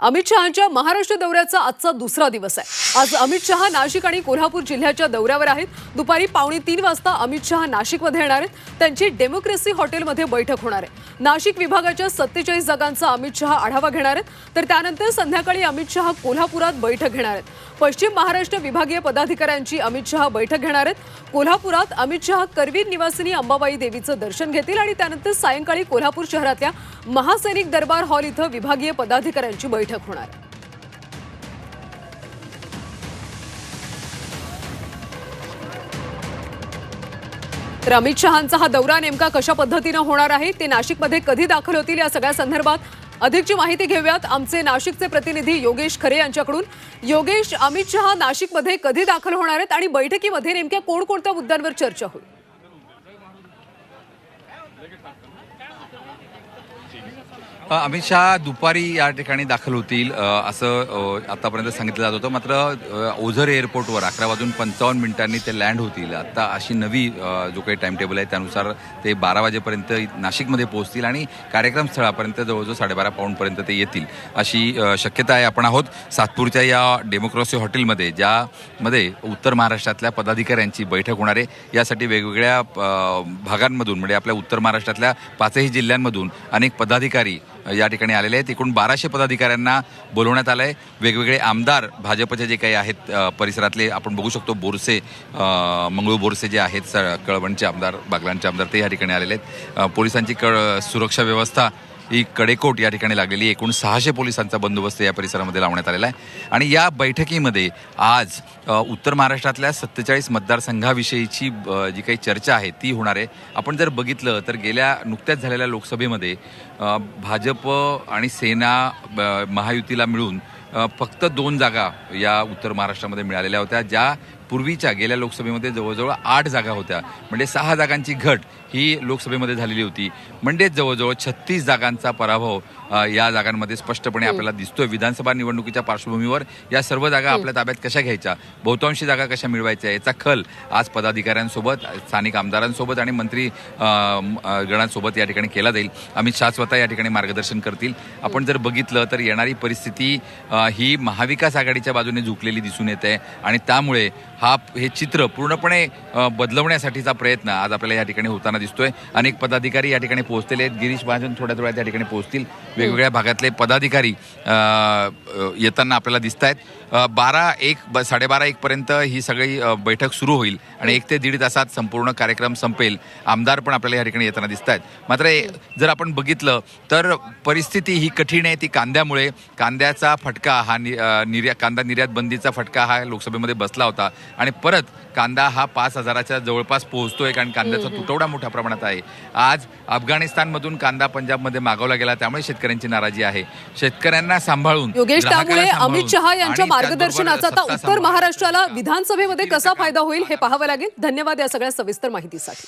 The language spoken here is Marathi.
अमित शहांच्या महाराष्ट्र दौऱ्याचा आजचा दुसरा दिवस आहे. आज अमित शहा नाशिक आणि कोल्हापूर जिल्ह्याच्या दौऱ्यावर आहेत. दुपारी पावणे तीन वाजता अमित शहा नाशिकमध्ये येणार आहेत. त्यांची डेमोक्रेसी हॉटेलमध्ये बैठक होणार आहे. नाशिक विभागाच्या सत्तेचाळीस जागांचा अमित शहा आढावा घेणार आहेत. तर त्यानंतर संध्याकाळी अमित शहा कोल्हापुरात बैठक घेणार आहेत. पश्चिम महाराष्ट्र विभागीय पदाधिकाऱ्यांची अमित शहा बैठक घेणार आहेत. कोल्हापुरात अमित शहा करवीर निवासिनी अंबाबाई देवीचं दर्शन घेतील आणि त्यानंतर सायंकाळी कोल्हापूर शहरातल्या महासैनिक दरबार हॉल इथं विभागीय पदाधिकाऱ्यांची बैठक होणार. आहे तर अमित शहांचा हा दौरा नेमका कशा पद्धतीनं होणार आहे ते नाशिकमध्ये कधी दाखल होतील या सगळ्या संदर्भात अधिकची माहिती घेऊयात. आमचे नाशिकचे प्रतिनिधी योगेश खरे यांच्याकडून. योगेश अमित शहा नाशिकमध्ये कधी दाखल होणार आहेत आणि बैठकीमध्ये नेमक्या कोणकोणत्या मुद्द्यांवर चर्चा होईल? अमित शहा दुपारी या ठिकाणी दाखल होतील. असं आतापर्यंत सांगितलं जात होतं. मात्र ओझर एअरपोर्टवर अकरा वाजून पंचावन्न मिनिटांनी ते लँड होतील. आता अशी नवी जो काही टाइम टेबल आहे त्यानुसार ते बारा वाजेपर्यंत नाशिकमध्ये पोहोचतील आणि कार्यक्रम स्थळापर्यंत जवळजवळ साडेबारा पाऊंडपर्यंत ते येतील. अशी शक्यता आहे आपण आहोत सातपूरच्या या डेमोक्रेसी हॉटेलमध्ये ज्यामध्ये उत्तर महाराष्ट्रातल्या पदाधिकाऱ्यांची बैठक होणार आहे. यासाठी वेगवेगळ्या भागांमधून म्हणजे आपल्या उत्तर महाराष्ट्रातल्या पाचही जिल्ह्यांमधून अनेक पदाधिकारी या ठिकाणी आलेले आहेत. एकूण बाराशे पदाधिकाऱ्यांना बोलवण्यात आलं आहे वेगवेगळे आमदार भाजपचे जे काही आहेत परिसरातले आपण बघू शकतो बोरसे मंगळू बोरसे जे आहेत स- कळवणचे आमदार बागलांचे आमदार ते या ठिकाणी आलेले आहेत. पोलिसांची कळ सुरक्षा व्यवस्था ही कडेकोट या ठिकाणी लागलेली एकूण सहाशे पोलिसांचा बंदोबस्त या परिसरामध्ये लावण्यात आलेला आहे. आणि या बैठकीमध्ये आज उत्तर महाराष्ट्रातल्या सत्तेचाळीस मतदारसंघाविषयीची जी काही चर्चा आहे ती होणार आहे. आपण जर बघितलं तर गेल्या नुकत्याच झालेल्या लोकसभेमध्ये भाजप आणि सेना महायुतीला मिळून फक्त दोन जागा या उत्तर महाराष्ट्रामध्ये मिळालेल्या होत्या ज्या पूर्वीच्या गेल्या लोकसभेमध्ये जवळजवळ आठ जागा होत्या. म्हणजे सहा जागांची घट ही लोकसभेमध्ये झालेली होती. म्हणजेच जवळजवळ छत्तीस जागांचा पराभव या जागांमध्ये स्पष्टपणे आपल्याला दिसतोय. विधानसभा निवडणुकीच्या पार्श्वभूमीवर या सर्व जागा आपल्या ताब्यात कशा घ्यायच्या? बहुतांशी जागा कशा मिळवायच्या? याचा खल आज पदाधिकाऱ्यांसोबत स्थानिक आमदारांसोबत आणि मंत्री गणांसोबत या ठिकाणी केला जाईल. अमित शहा स्वतः या ठिकाणी मार्गदर्शन करतील. आपण जर बघितलं तर येणारी परिस्थिती ही महाविकास आघाडीच्या बाजूने झुकलेली दिसून येते. आहे आणि त्यामुळे हा हे चित्र पूर्णपणे बदलवण्यासाठीचा प्रयत्न आज आपल्याला या ठिकाणी होताना दिसतोय. अनेक पदाधिकारी या ठिकाणी पोहोचलेले आहेत. गिरीश महाजन थोड्या थोड्या त्या ठिकाणी पोहोचतील. वेगवेगळ्या भागातले पदाधिकारी येताना आपल्याला दिसत आहेत बारा एक ब- साडेबारा एक पर्यंत ही सगळी बैठक सुरू होईल आणि एक ते दीड तासात संपूर्ण कार्यक्रम संपेल. आमदार पण आपल्याला या ठिकाणी येताना दिसत आहेत मात्र जर आपण बघितलं तर परिस्थिती ही कठीण आहे ती कांद्यामुळे. कांद्याचा फटका हा नि- अ, निर्या कांदा निर्यात बंदीचा फटका हा लोकसभेमध्ये बसला होता. आणि परत कांदा हा पाच हजाराच्या जवळपास पोहोचतोय कारण कांद्याचा तुटवडा मोठ्या प्रमाणात आहे. आज अफगाणिस्तानमधून कांदा पंजाबमध्ये मागवला गेला त्यामुळे शेतकऱ्यांची नाराजी आहे. शेतकऱ्यांना सांभाळून योगेश अमित शहा यांच्या मार्गदर्शनाचा आता उत्तर महाराष्ट्राला विधानसभेमध्ये कसा फायदा होईल हे पाहावं लागेल. धन्यवाद या सगळ्या सविस्तर माहितीसाठी.